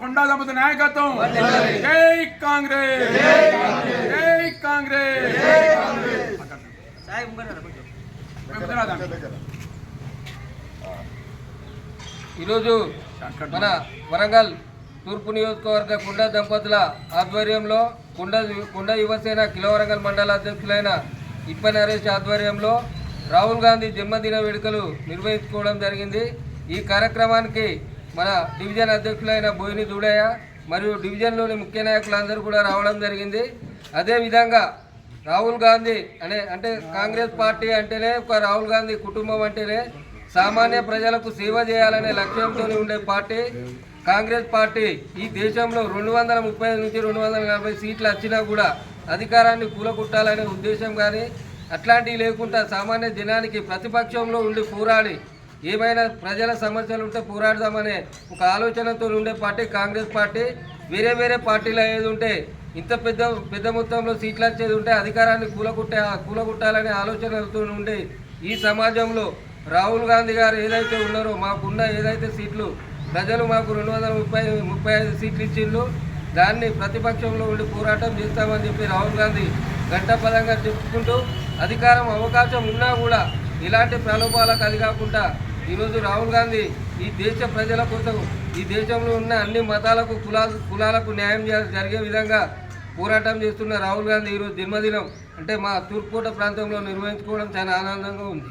కొండా దంపతి నాయకత్వం. జై కాంగ్రెస్. జై కాంగ్రెస్. ఈరోజు మన వరంగల్ తూర్పు నియోజకవర్గ కుండ దంపతుల ఆధ్వర్యంలో కుండ కుండ యువసేన కిలో వరంగల్ మండల అధ్యక్షులైన ఇప్ప నరేష్ ఆధ్వర్యంలో రాహుల్ గాంధీ జన్మదిన వేడుకలు నిర్వహించుకోవడం జరిగింది. ఈ కార్యక్రమానికి మన డివిజన్ అధ్యక్షులైన బోయిని దూడయ్య మరియు డివిజన్లోని ముఖ్య నాయకులందరూ కూడా రావడం జరిగింది. అదేవిధంగా రాహుల్ గాంధీ అనే అంటే కాంగ్రెస్ పార్టీ అంటేనే ఒక రాహుల్ గాంధీ కుటుంబం అంటేనే సామాన్య ప్రజలకు సేవ చేయాలనే లక్ష్యంతో ఉండే పార్టీ. కాంగ్రెస్ పార్టీ ఈ దేశంలో రెండు వందల ముప్పై నుంచి రెండు వందల నలభై సీట్లు వచ్చినా కూడా అధికారాన్ని కూలగొట్టాలనే ఉద్దేశం కానీ అట్లాంటివి లేకుండా సామాన్య జనానికి ప్రతిపక్షంలో ఉండి పోరాడి ఏమైనా ప్రజల సమస్యలు ఉంటే పోరాడదామనే ఒక ఆలోచనతో ఉండే పార్టీ కాంగ్రెస్ పార్టీ వేరే వేరే పార్టీలు అయ్యేది ఉంటే ఇంత పెద్ద పెద్ద మొత్తంలో సీట్లు వచ్చేది ఉంటే అధికారాన్ని కూలగొట్టే కూలగొట్టాలనే ఆలోచనలతో ఉండి ఈ సమాజంలో రాహుల్ గాంధీ గారు ఏదైతే ఉన్నారో మాకున్న ఏదైతే సీట్లు ప్రజలు మాకు రెండు వందల ముప్పై ముప్పై ఐదు సీట్లు ఇచ్చిండ్రు దాన్ని ప్రతిపక్షంలో ఉండి పోరాటం చేస్తామని చెప్పి రాహుల్ గాంధీ గంటపదంగా చెప్పుకుంటూ అధికారం అవకాశం ఉన్నా కూడా ఇలాంటి ప్రలోభాలకు అది కాకుండా ఈరోజు రాహుల్ గాంధీ ఈ దేశ ప్రజల కోసం ఈ దేశంలో ఉన్న అన్ని మతాలకు కులా కులాలకు న్యాయం జరిగే విధంగా పోరాటం చేస్తున్న రాహుల్ గాంధీ ఈరోజు జన్మదినం అంటే మా తూర్పుకోట ప్రాంతంలో నిర్వహించుకోవడం చాలా ఆనందంగా ఉంది.